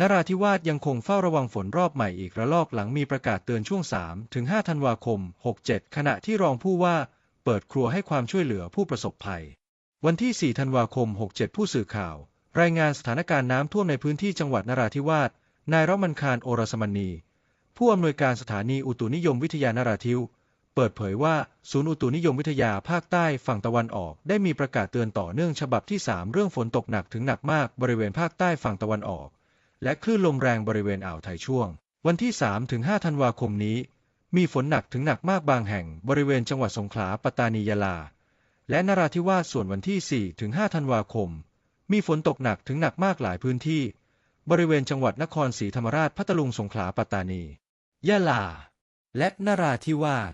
นราธิวาสยังคงเฝ้าระวังฝนรอบใหม่อีกระลอกหลังมีประกาศเตือนช่วง 3 ถึง 5 ธันวาคม 67 ขณะที่รองผู้ว่าเปิดครัวให้ความช่วยเหลือผู้ประสบภัย วันที่ 4 ธันวาคม 67 ผู้สื่อข่าว รายงานสถานการณ์น้ำท่วมในพื้นที่จังหวัดนราธิวาส นายรมันคารโอรสมณี ผู้อำนวยการสถานีอุตุนิยมวิทยานราธิว เปิดเผยว่าศูนย์อุตุนิยมวิทยาภาคใต้ฝั่งตะวันออก ได้มีประกาศเตือนต่อเนื่องฉบับที่ 3 เรื่องฝนตกหนักถึงหนักมากบริเวณภาคใต้ฝั่งตะวันออก และคลื่นลมแรงบริเวณอ่าวไทยช่วง วันที่3ถึง5ธันวาคมนี้ มีฝนหนักถึงหนักมากบางแห่งบริเวณจังหวัดสงขลาปัตตานียะลา และนราธิวาสส่วนวันที่4ถึง5ธันวาคม มีฝนตกหนักถึงหนักมากหลายพื้นที่ บริเวณจังหวัดนครศรีธรรมราชพัทลุงสงขลาปัตตานี ยะลา และนราธิวาส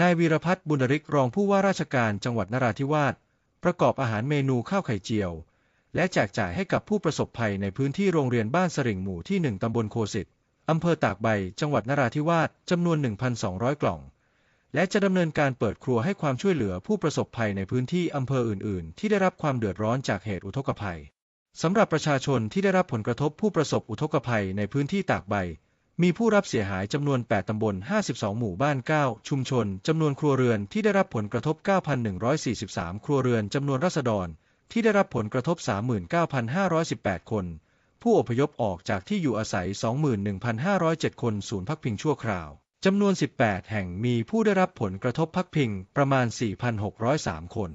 นายวีรพัฒน์บุญริกรองผู้ว่าราชการจังหวัดนราธิวาสประกอบอาหารเมนูข้าวไข่เจียว และแจกจ่ายให้กับผู้ประสบภัยในพื้นที่โรงเรียนบ้านสริงหมู่ที่ 1 ตำบลโคสิตอำเภอตากใบ จังหวัดนราธิวาสจำนวน 1,200 กล่อง และจะดำเนินการเปิดครัวให้ความช่วยเหลือผู้ประสบภัยในพื้นที่อำเภออื่น ๆ ที่ได้รับความเดือดร้อนจากเหตุอุทกภัยสำหรับประชาชนที่ได้รับผลกระทบผู้ประสบอุทกภัยในพื้นที่ตากใบ มีผู้รับเสียหายจำนวน 8 ตำบล 52 หมู่บ้าน 9 ชุมชน จำนวนครัวเรือนที่ได้รับผลกระทบ 9,143 ครัวเรือนจำนวนราษฎร ที่ได้รับผลกระทบ 39,518 คน ผู้อพยพออกจากที่อยู่อาศัย 21,507 คนศูนย์พักพิงชั่วคราว จำนวน 18 แห่งมีผู้ได้รับผลกระทบพักพิงประมาณ 4,603 คน